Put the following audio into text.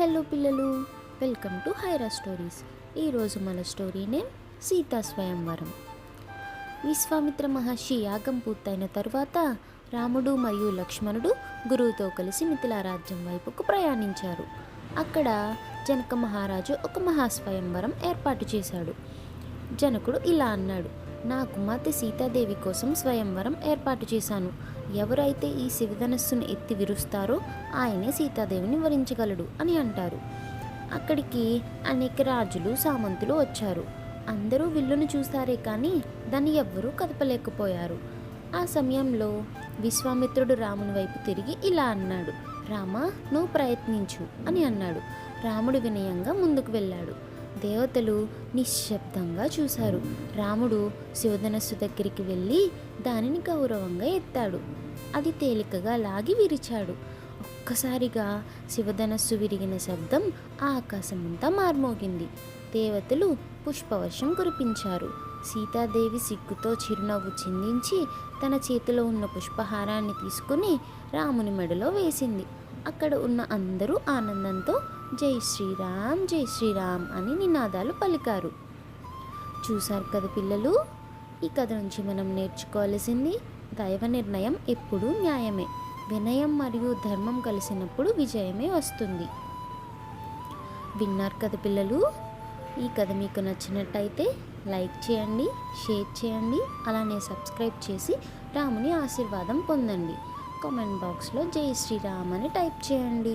Hello పిల్లలు welcome to హైరా stories. ఈరోజు మన స్టోరీ నేమ్ సీతా స్వయంవరం. విశ్వామిత్ర మహర్షి యాగం పూర్తయిన తరువాత రాముడు మరియు లక్ష్మణుడు గురువుతో కలిసి మిథిలా రాజ్యం వైపుకు ప్రయాణించారు. అక్కడ జనక మహారాజు ఒక మహాస్వయంవరం ఏర్పాటు చేశాడు. జనకుడు ఇలా అన్నాడు నా కుమార్తె సీతాదేవి కోసం స్వయంవరం ఏర్పాటు చేశాను. ఎవరైతే ఈ శివధనస్సును ఎత్తి విరుస్తారో ఆయనే సీతాదేవిని వరించగలడు అని అంటారు. అక్కడికి అనేక రాజులు సామంతులు వచ్చారు. అందరూ విల్లును చూస్తారే కానీ దాన్ని ఎవ్వరూ కదపలేకపోయారు. ఆ సమయంలో విశ్వామిత్రుడు రాముని వైపు తిరిగి ఇలా అన్నాడు రామా నువ్వు ప్రయత్నించు అని అన్నాడు. రాముడు వినయంగా ముందుకు వెళ్ళాడు. దేవతలు నిశ్శబ్దంగా చూశారు. రాముడు శివధనస్సు దగ్గరికి వెళ్ళి దానిని గౌరవంగా ఎత్తాడు. అది తేలికగా లాగి విరిచాడు. ఒక్కసారిగా శివధనస్సు విరిగిన శబ్దం ఆకాశమంతా మార్మోగింది. దేవతలు పుష్పవర్షం కురిపించారు. సీతాదేవి సిగ్గుతో చిరునవ్వు చిందించి తన చేతిలో ఉన్న పుష్పహారాన్ని తీసుకుని రాముని మెడలో వేసింది. అక్కడ ఉన్న అందరూ ఆనందంతో జై శ్రీరామ్ జై శ్రీరామ్ అని నినాదాలు పలికారు. చూశారు కదా పిల్లలు ఈ కథ నుంచి మనం నేర్చుకోవాల్సింది దైవ నిర్ణయం ఎప్పుడూ న్యాయమే. వినయం మరియు ధర్మం కలిసినప్పుడు విజయమే వస్తుంది. విన్నారు కదా పిల్లలు ఈ కథ మీకు నచ్చినట్టయితే లైక్ చేయండి షేర్ చేయండి అలానే సబ్స్క్రైబ్ చేసి రాముని ఆశీర్వాదం పొందండి. కామెంట్ బాక్స్లో జై శ్రీరామ్ అని టైప్ చేయండి.